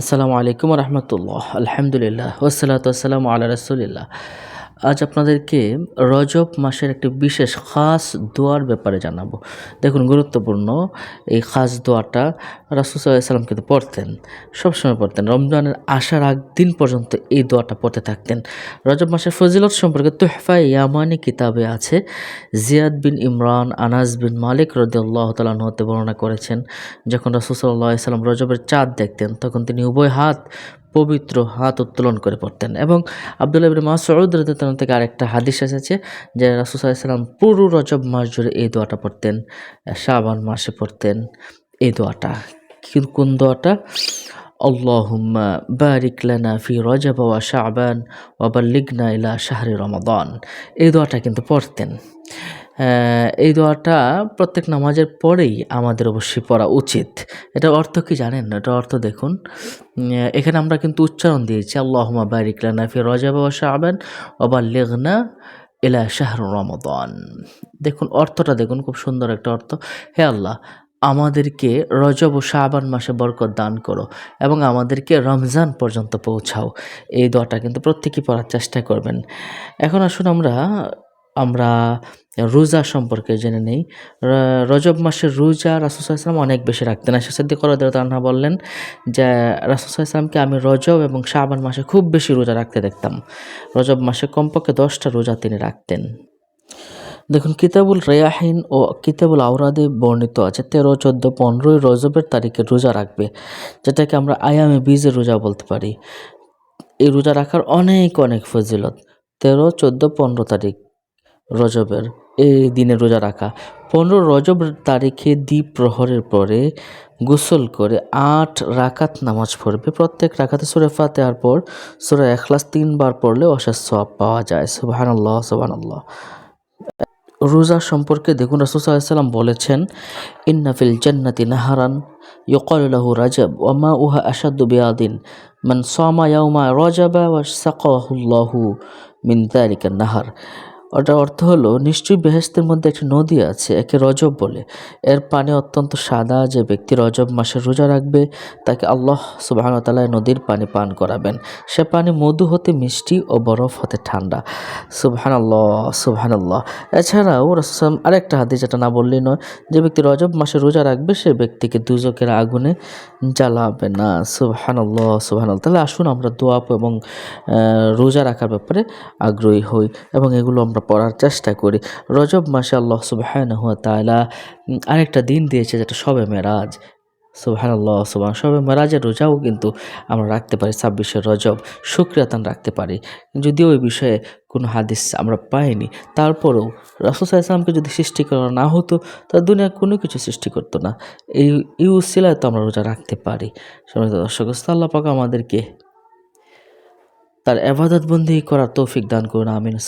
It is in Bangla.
আসসালামু আলাইকুম রহমতুল্লাহ আলহামদুলিল্লাহ ওসালাত আসসালামু আল্লাহ রসুলিল্লাহ আজ আপনাদেরকে রজব মাসের একটি বিশেষ খাস দোয়ার ব্যাপারে জানাব। দেখুন, গুরুত্বপূর্ণ এই খাস দোয়াটা রাসুসাল্লাম কিন্তু পড়তেন, সবসময় পড়তেন। রমজানের আসার আগ দিন পর্যন্ত এই দোয়াটা পড়তে থাকতেন। রজব মাসের ফজিলত সম্পর্কে তোহফা ইয়ামানি কিতাবে আছে। জিয়াদ বিন ইমরান, আনাস বিন মালিক রদিয়াল্লাহ তালান হতে বর্ণনা করেছেন, যখন রাসুসাল্লাহ সাল্লাম রজবের চাঁদ দেখতেন, তখন তিনি উভয় হাত পবিত্র হাত উত্তোলন করে পড়তেন। এবং আবদুল্লাহ ইবিন মাসউদ রাদিয়াল্লাহু থেকে আরেকটা হাদিস এসেছে, যে রাসূল সাল্লাল্লাহু পুরো রজব মাস জুড়ে এই দোয়াটা পড়তেন, শাবান মাসে পড়তেন এই দোয়াটা। কোন দোয়াটা? আল্লাহুম্মা বারিক লানা ফি রজব ওয়া শাবান ওয়া বাল্লিগনা ইলা শাহরি রমাদান। এই দোয়াটা কিন্তু পড়তেন। এই দোয়াটা প্রত্যেক নামাজের পরেই আমাদের অবশ্যই পড়া উচিত। এটা অর্থ কি জানেন? না এটা অর্থ দেখুন এখানে আমরা কিন্তু উচ্চারণ দিয়েছি আল্লাহমা বারিক লানা ফি রজাব ওয়া শাবান ওয়া বাল্লিগনা ইলা শাহর রমাদান। দেখুন, অর্থটা দেখুন, খুব সুন্দর একটা অর্থ। হে আল্লাহ, আমাদেরকে রজব ও শাবান মাসে বরকত দান করো এবং আমাদেরকে রমজান পর্যন্ত পৌঁছাও। এই দোয়াটা কিন্তু প্রত্যেকেই পড়ার চেষ্টা করবেন। এখন আসুন আমরা আমরা রোজা সম্পর্কে জেনে নেই। রজব মাসের রোজা রাসুসাল্লাম অনেক বেশি রাখতেন। আশা সিদ্দিক তান্না বললেন যে রাসুসাল্লামকে আমি রজব এবং শাবান মাসে খুব বেশি রোজা রাখতে দেখতাম। রজব মাসে কমপক্ষে দশটা রোজা তিনি রাখতেন। দেখুন, কিতাবুল রেয়াহিন ও কিতাবুল আওরাদে বর্ণিত আছে, তেরো, চোদ্দ, পনেরোই রজবের তারিখে রোজা রাখবে, যেটাকে আমরা আয়ামে বীজের রোজা বলতে পারি। এই রোজা রাখার অনেক অনেক ফজিলত। তেরো, চোদ্দ, পনেরো তারিখ। রজবের, এই দিনে রোজা রাখা। পনেরো রজব তারিখে দ্বীপ প্রহরের পরে গোসল করে আট রাকাত নামাজ পড়বে। প্রত্যেক রাকাতে সুরে ফাতেহার পর সুরে এখলাস তিনবার পড়লে অশেষ সব পাওয়া যায়। সুবাহান আল্লাহ সুবাহান আল্লাহ রোজা সম্পর্কে দেখুন রাসুসাল্লাম বলেছেন ইন্নাফিল জান্নাতি নাহারান ইয়কাল লাহু রাজব ওমা উহা আসাদু বিয়াদিন। মান সামা ইয়াউমা রাজাবা ওয়া সাকাহুল্লাহু মিন যালিকা নাহার। ওটার অর্থ হলো, নিশ্চয়ই বেহেস্তের মধ্যে একটি নদী আছে, একে রজব বলে। এর পানি অত্যন্ত সাদা, যে ব্যক্তি রজব মাসে রোজা রাখবে, তাকে আল্লাহ সুবাহতাল্লাহ নদীর পানি পান করাবেন। সে পানি মধু হতে মিষ্টি ও বরফ হতে ঠান্ডা। সুবহান আল্লাহ সুবহান আল্লাহ এছাড়াও রসম আরেকটা হাদিস, যেটা না বললেই নয়, যে ব্যক্তি রজব মাসে রোজা রাখবে, সে ব্যক্তিকে দুজকের আগুনে জ্বালাবে না। সুবহান আল্লাহ সুবহান তাহলে আসুন আমরা দোয়া এবং রোজা রাখার ব্যাপারে আগ্রহী হই, এবং এগুলো আমরা পড়ার চেষ্টা করি। রজব মাসে আল্লাহ সুবহান হুয়া উম, আরেকটা দিন দিয়েছে যেটা সবে মেরাজ। সুবহান আল্লাহ সুবহান সবে মেরাজের রোজাও কিন্তু আমরা রাখতে পারি ছাব্বিশে রজব। সুক্রিয়াতান রাখতে পারি। যদিও ওই বিষয়ে কোনো হাদিস আমরা পাইনি। তারপরেও রাসুসাহ ইসলামকে যদি সৃষ্টি করা না হতো তা দুনিয়া কোনো কিছু সৃষ্টি করতো না। এই এই উসিলায় তো আমরা রোজা রাখতে পারি। সময় দর্শক আল্লাহ পাক আমাদেরকে তার এবাদত বন্দি করার তৌফিক দান করুন আমিন।